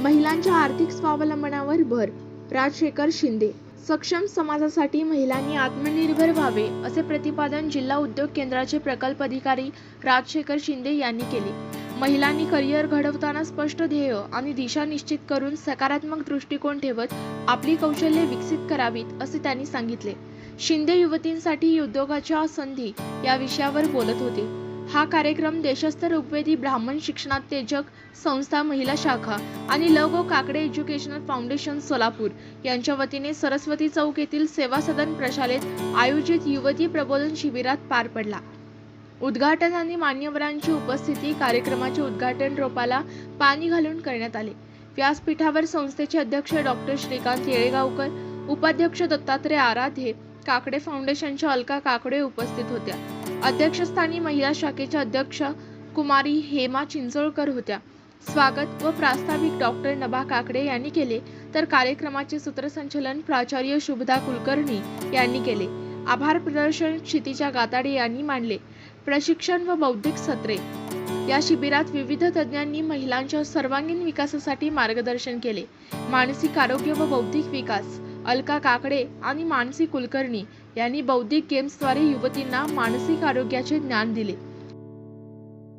महिलांच्या आर्थिक स्वावलंबनावर भर. राजशेखर शिंदे सक्षम समाजासाठी महिलांनी आत्मनिर्भर व्हावे असे प्रतिपादन जिल्हा उद्योग केंद्राचे प्रकल्प अधिकारी राजशेखर शिंदे यांनी केले. महिलांनी करिअर घडवताना स्पष्ट ध्येय आणि दिशा निश्चित करून सकारात्मक दृष्टिकोन ठेवत आपली कौशल्ये विकसित करावीत असे त्यांनी सांगितले. शिंदे युवतींसाठी उद्योगाच्या संधी या विषयावर बोलत होते. हा कार्यक्रम देशस्थ ऋग्वेदी ब्राह्मण शिक्षणात्तेजक संस्था महिला शाखा आणि ल गो काकडे एज्युकेशनल फाउंडेशन सोलापूर यांच्या वतीने सरस्वती चौक येथील सेवा सदन प्रशालेत आयोजित युवती प्रबोधन शिबिरात पार पडला. उद्घाटन आणि मान्यवरांची उपस्थिती कार्यक्रमाचे उद्घाटन रोपाला पाणी घालून करण्यात आले. व्यासपीठावर संस्थेचे अध्यक्ष डॉक्टर श्रीकांत येळेगावकर उपाध्यक्ष दत्तात्रय आराधे काकडे फाउंडेशनच्या अलका काकडे उपस्थित होत्या. अध्यक्षस्थानी महिला शाखेच्या अध्यक्ष कुमारी हेमा चिंचोळकर होत्या. स्वागत व प्रास्ताविक डॉक्टर नभा काकडे यांनी केले तर कार्यक्रमाचे सूत्रसंचलन प्राचार्य शुभदा कुलकर्णी यांनी केले. आभार प्रदर्शन क्षितिजा गाताडे यांनी मांडले. प्रशिक्षण व बौद्धिक सत्रे. या शिबिरात विविध तज्ज्ञांनी महिलांच्या सर्वांगीण विकासासाठी मार्गदर्शन केले. मानसिक आरोग्य व बौद्धिक विकास. अलका काकडे आणि मानसी कुलकर्णी यांनी बौद्धिक गेम्सद्वारे युवतींना मानसिक आरोग्याचे ज्ञान दिले.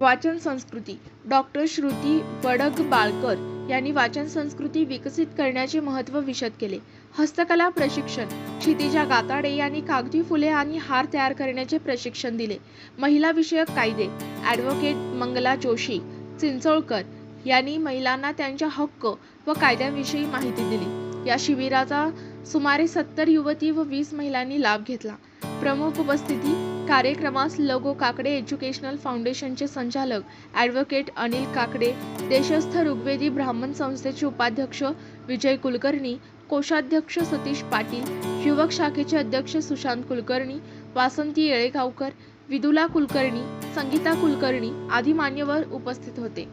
वाचन संस्कृती. डॉक्टर श्रुती वडगबाळकर यांनी वाचन संस्कृती विकसित करण्याचे महत्त्व विशद केले. हस्तकला प्रशिक्षण. क्षितिजा गाताडे यांनी कागदी फुले आणि हार तयार करण्याचे प्रशिक्षण दिले. महिला विषयक कायदे. ॲडव्होकेट मंगला जोशी. चिंचोळकर यांनी महिलांना त्यांच्या हक्क व कायद्यांविषयी माहिती दिली. या शिबिराचा सुमारे सत्तर युवती व वीस महिलांनी लाभ घेतला. प्रमुख उपस्थिती कार्यक्रमास लगो काकडे एज्युकेशनल फाउंडेशनचे संचालक ॲडव्होकेट अनिल काकडे देशस्थ ऋग्वेदी ब्राह्मण संस्थेचे उपाध्यक्ष विजय कुलकर्णी कोषाध्यक्ष सतीश पाटील युवक शाखेचे अध्यक्ष सुशांत कुलकर्णी वासंती येळेगावकर विदुला कुलकर्णी संगीता कुलकर्णी आदी मान्यवर उपस्थित होते.